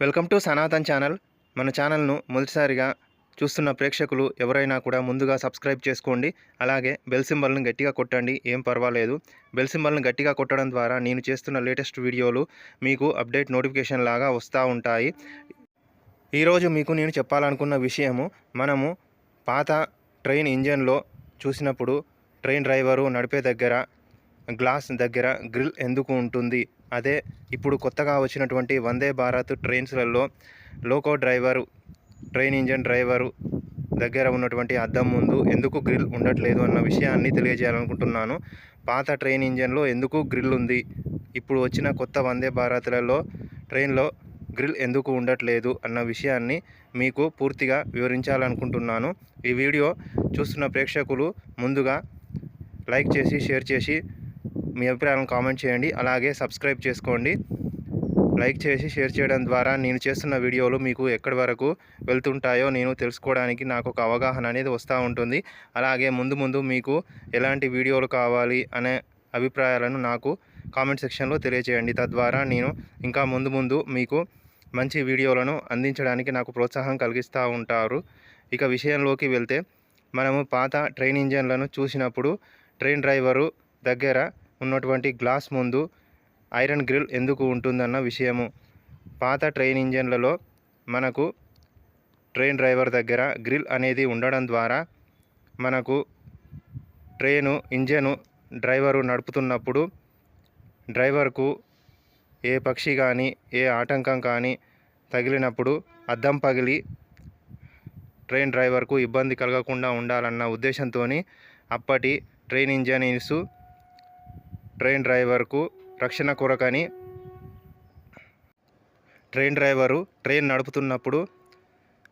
Welcome to Sanatan channel. మన ఛానల్ను మొదటిసారిగా చూస్తున్న ప్రేక్షకులు ఎవరైనా కూడా ముందుగా సబ్స్క్రైబ్ చేసుకోండి. అలాగే బెల్ సింబల్ని గట్టిగా కొట్టండి. ఏం పర్వాలేదు. బెల్ సింబల్ని గట్టిగా కొట్టడం ద్వారా నేను చేస్తున్న లేటెస్ట్ వీడియోలు మీకు అప్డేట్ నోటిఫికేషన్ లాగా వస్తూ ఉంటాయి. ఈరోజు మీకు నేను చెప్పాలనుకున్న విషయము మనము పాత ట్రైన్ ఇంజన్లో చూసినప్పుడు ట్రైన్ డ్రైవరు నడిపే దగ్గర గ్లాస్ దగ్గర గ్రిల్ ఎందుకు ఉంటుంది? అదే ఇప్పుడు కొత్తగా వచ్చినటువంటి Vande Bharat ట్రైన్స్లలో loco driver train engine driver దగ్గర ఉన్నటువంటి అద్దం ముందు ఎందుకు గ్రిల్ ఉండట్లేదు అన్న విషయాన్ని తెలియజేయాలనుకుంటున్నాను. పాత ట్రైన్ ఇంజన్లో ఎందుకు గ్రిల్ ఉంది? ఇప్పుడు వచ్చిన కొత్త వందే భారత్లలో ట్రైన్లో గ్రిల్ ఎందుకు ఉండట్లేదు అన్న విషయాన్ని మీకు పూర్తిగా వివరించాలనుకుంటున్నాను. ఈ వీడియో చూస్తున్న ప్రేక్షకులు ముందుగా లైక్ చేసి షేర్ చేసి మీ అభిప్రాయాలను కామెంట్ చేయండి. అలాగే సబ్స్క్రైబ్ చేసుకోండి. లైక్ చేసి షేర్ చేయడం ద్వారా నేను చేస్తున్న వీడియోలు మీకు ఎక్కడి వరకు వెళ్తుంటాయో నేను తెలుసుకోవడానికి నాకు ఒక అవగాహన అనేది వస్తూ ఉంటుంది. అలాగే ముందు ముందు మీకు ఎలాంటి వీడియోలు కావాలి అనే అభిప్రాయాలను నాకు కామెంట్ సెక్షన్లో తెలియజేయండి తద్వారా నేను ఇంకా ముందు ముందు మీకు మంచి వీడియోలను అందించడానికి నాకు ప్రోత్సాహం కలిగిస్తూ ఉంటారు. ఇక విషయంలోకి వెళ్తే మనము పాత ట్రైన్ ఇంజన్లను చూసినప్పుడు ట్రైన్ డ్రైవరు దగ్గర ఉన్నటువంటి గ్లాస్ ముందు ఐరన్ గ్రిల్ ఎందుకు ఉంటుందన్న విషయము. పాత ట్రైన్ ఇంజన్లలో మనకు ట్రైన్ డ్రైవర్ దగ్గర గ్రిల్ అనేది ఉండడం ద్వారా మనకు ట్రైను ఇంజను డ్రైవరు నడుపుతున్నప్పుడు డ్రైవర్కు ఏ పక్షి కానీ ఏ ఆటంకం కానీ తగిలినప్పుడు అద్దం పగిలి ట్రైన్ డ్రైవర్కు ఇబ్బంది కలగకుండా ఉండాలన్న ఉద్దేశంతో అప్పటి ట్రైన్ ఇంజనీర్సు ట్రైన్ డ్రైవర్కు రక్షణ కొరకని ట్రైన్ డ్రైవరు ట్రైన్ నడుపుతున్నప్పుడు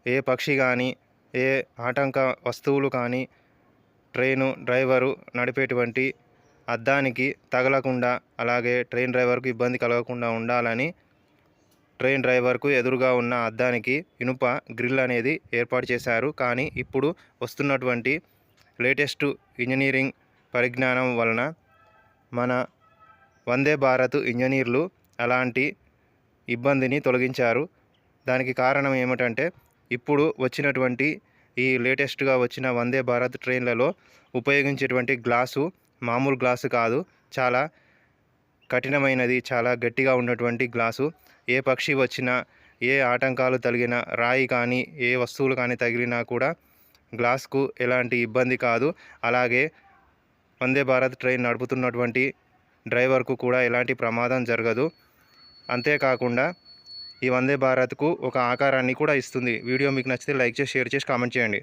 ఏ పక్షి కానీ ఏ ఆటంక వస్తువులు కానీ ట్రైను డ్రైవరు నడిపేటువంటి అద్దానికి తగలకుండా అలాగే ట్రైన్ డ్రైవర్కు ఇబ్బంది కలగకుండా ఉండాలని ట్రైన్ డ్రైవర్కు ఎదురుగా ఉన్న అద్దానికి ఇనుప గ్రిల్ అనేది ఏర్పాటు చేశారు. కానీ ఇప్పుడు వస్తున్నటువంటి లేటెస్ట్ ఇంజనీరింగ్ పరిజ్ఞానం వలన మన వందే భారత్ ఇంజనీర్లు అలాంటి ఇబ్బందిని తొలగించారు. దానికి కారణం ఏమిటంటే ఇప్పుడు వచ్చినటువంటి ఈ లేటెస్ట్గా వచ్చిన వందే భారత్ ట్రైన్లలో ఉపయోగించేటువంటి గ్లాసు మామూలు గ్లాసు కాదు చాలా కఠినమైనది చాలా గట్టిగా ఉన్నటువంటి గ్లాసు. ఏ పక్షి వచ్చినా ఏ ఆటంకాలు తగిలిన రాయి కానీ ఏ వస్తువులు కానీ తగిలినా కూడా గ్లాస్కు ఎలాంటి ఇబ్బంది కాదు. అలాగే వందే భారత్ ట్రైన్ నడుపుతున్నటువంటి డ్రైవర్కు కూడా ఎలాంటి ప్రమాదం జరగదు. అంతేకాకుండా ఈ వందే భారత్కు ఒక ఆకారాన్ని కూడా ఇస్తుంది. వీడియో మీకు నచ్చితే లైక్ చేసి షేర్ చేసి కామెంట్ చేయండి.